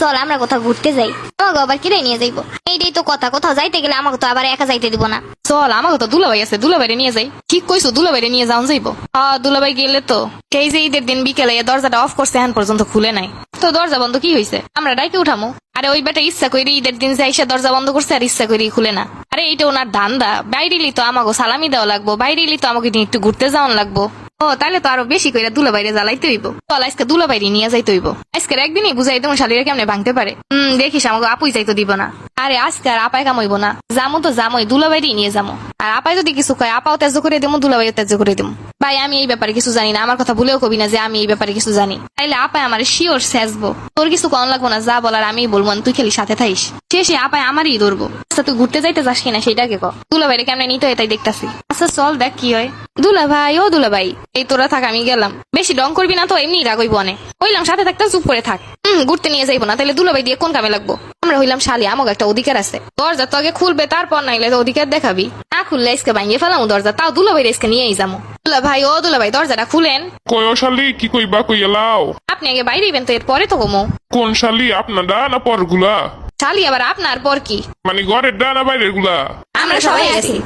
চল, আমরা কোথাও ঘুরতে যাই। আমাকে আবার কিনে নিয়ে যাইবো? এইটাই তো কথা, কোথাও যাইতে গেলে আমাকে তো আবার একা যাইতে দিব না। চল, আমাকে তো দুলাভাই আছে, দুলাভাইরে নিয়ে যাই। ঠিক কইছো, দুলাভাইরে নিয়ে যাওন যাইবো। হ্যাঁ দুলাভাই গেলে তো এই যে ঈদের দিন বিকেলে দরজাটা অফ করছে, এখন পর্যন্ত খুলে নাই। তো দরজা বন্ধ কি হইছে? আমরা ডাইকে উঠামো। আরে ওই বেটা ইচ্ছা করি ঈদের দিন যাই সে দরজা বন্ধ করছে, আর ইচ্ছা করি খুলে না। আরে এইটা ওনার ধান্দা। বাইরেলি তো আমাকে সালামি দেওয়া লাগবো, বাইরেলি তো আমাকে একটু ঘুরতে যাওয়ান লাগবো। ও তাহলে তো আরও বেশি করে দুলা বাইরে জ্বালাইতে হইব। চল, আজকে দুলা বাইরে নিয়ে যাইতে হইব। আজকে একদিনই বুঝাই দেবো শালিরা কেমনে ভাঙতে পারে। হম দেখিস আমাকে আপুই যাইতো দিব না। আরে, আজকে আর আপায় কামাইব না। যামো তো জামোই দুলা বাইরেই নিয়ে যাব আর আপায় যদি কিছু কয়, আপাও তেজ করে দেবো দুলা বাইরে তেজ করে দেবো ভাই, আমি এই ব্যাপারে কিছু জানি না। আমার কথা ভুলেও কবি না যে আমি এই ব্যাপারে কিছু জানি। তাইলে আপায় আমার শিওর সেজবো। তোর কিছু কম লাগবো না, যা বলার আমি বলব তুই খেলি সাথে থাইস শেষে আপায় আমারই ধরবো। আচ্ছা তুই ঘুরতে যাইতে যাস কিনা সেটাকে ক। দুলা বাইরে কেমনে নিতে হয় তাই দেখতাছি। আচ্ছা চল দেখ কি হয়। দুলা ভাই, ও দুলা ভাই, এই তোরা থাক, আমি গেলাম। বেশি ডং করবি না তো এমনি রাগইব অনে হইলাম সাথে থাকতে চুপ করে থাক। হম, ঘুরতে নিয়ে যাইবো না তাহলে দুলা ভাই দিয়ে কোন কামে লাগবো? আমরা হইলাম শালি আমাকে একটা অধিকার আছে। দরজা তো আগে খুলবে, তারপর নাইলে তো অধিকার দেখাবি। না খুললে আজকে ভাঙিয়ে ফেলাম দরজা, তাও দুলা ভাই আজকে নিয়েই যাব দুলা ভাই ও দুলা ভাই দরজাটা খুলেন। কয় শালি কি কইবা কইয়া লাও। আপনি আগে বাইরে ইবেন তো এরপরে তো কমো কোন শালি আপনারা না পরগুলা? শালি আবার আপনার পর কি? মানে ঘরের ডা না বাইরেরগুলা? আমরা সবাই আছি।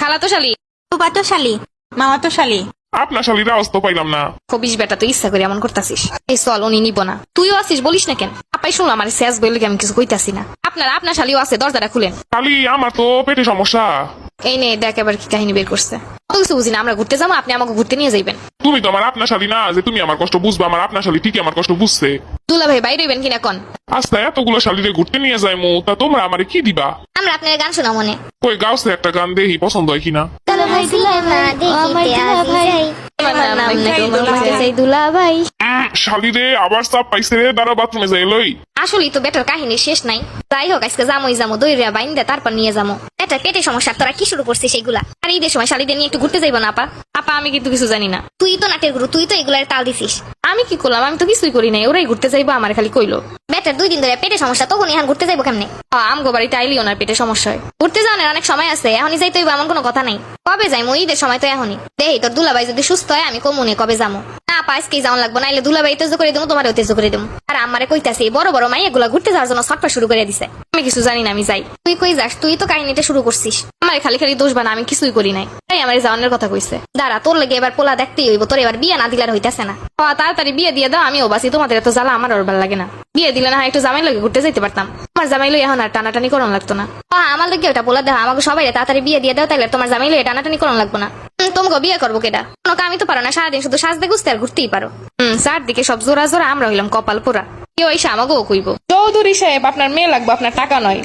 খালা তো শালি। ফুপাতো শালি মামা তো শালি। আপনার শালির আওয়াজ তো পাইলাম না। কবিস বেটা তুই ইচ্ছা করে এমন করতাছিস। এই চল উনি নিব না। তুইও আছিস বলিস না কেন? আপাই শুনলাম আমার শেষ বইলে আমি কিছু কইতাছি না। আপনার আপনার শালিও আছে দরজাটা খুলেন। শালি আমার তো পেটে সমস্যা। এই নে দেখ এবার কি কাহিনী বের করছে। কিছু বুঝি না আমরা ঘুরতে যাব আপনি আমাকে ঘুরতে নিয়ে যাইবেন। তুমি তো আমার আপনার শালি না যে তুমি আমার কষ্ট বুঝবা আমার আপনার শালি ঠিকই আমার কষ্ট বুঝছে। দুলা ভাই বাইরে হইবেন কিনা কন? আস্তে এতগুলো শালিরে ঘুরতে নিয়ে যাই মো তা তোমরা আমারে কি দিবা? আমরা আপনার গান শোনা মনে ওই গাউসে একটা গান দেহি পছন্দ হয় কিনা? চলো ভাই আমার দুলা ভাই। সেই দুলা ভাই শালিরে আবার চাপ পাইছে রে দাঁড়া বাথরুমে যাই লই। আসলেই তো বেটার কাহিনী শেষ নাই। যাই হোক আজকে জামোই জামো দই রে বাইন দে তারপর নিয়ে যাব এটা পেটে সমস্যা তোরা কি শুরু করছিস সেগুলা আর ঈদের সময় শালিদের নিয়ে একটু ঘুরতে যাইবো না আপা? আপা আমি কিন্তু কিছু জানি না। তুই তো নাটের গুরু তুই তো এগুলার তাল দিছিস। আমি কি করলাম? আমি তো কিছুই করি নাই ওরাই ঘুরতে যাইবো আমার খালি কইলো। বেটার দুই দিন ধরে পেটে সমস্যা তখন এখন ঘুরতে যাইবো কেমনে? আমগো বাড়িতে আইলি ওনার পেটে সমস্যা হয়। ঘুরতে যাওয়ার অনেক সময় আছে এখনই যাইতে হইব এমন কোনো কথা নাই। কবে যাই মই ঈদের সময় তো এখনই। দেহি তোর দুলাভাই যদি সুস্থ হয় আমি কমুনে কবে যাব লাগবো? নাইলে করে তেজ করে আর আমারে কইতাছি, বড় বড় ঘুরতে যাওয়ার জন্য শুরু করে দিছে। আমি কিছু জানি না, আমি যাই। তুই কই যাস? তুই তো কাহিনীটা শুরু করছিস। আমার খালি খালি দোষ বানা, আমি কিছুই করি নাই। তাই আমার কথা কইছে। দাঁড়া, তোর লেগে এবার পোলা দেখতেই হইব, তোর এবার বিয়ে না দিলার হইতাছে না। তাড়াতাড়ি বিয়ে দিয়ে দাও, আমিও বাসি তোমাদের এত জ্বালা আমার ওর ভালো লাগে না। বিয়ে দিলে না একটু জামাই ঘুরতে যাইতে পারতাম। আমার জামাই এখন আর টানাটানি করন লাগতো না। আমার লোক ওটা বলে দাও আমাকে সবাই তাড়াতাড়ি বিয়ে দিয়ে দাও তাহলে তোমার জামাই লই টানাটানি করন লাগবো না। তোমাকে বিয়ে করব কেডা? কোনো কামই তো পারো না, সারাদিন শুধু সাজতে গুছতে আর ঘুরতেই পারো। হম, চারদিকে সব জোড়া জোড়া, আমরা হইলাম কপাল পোড়া। কেউ এসে আমাকেও কইব। চৌধুরী সাহেব, আপনার মেয়ে লাগবে, আপনার টাকা নয়।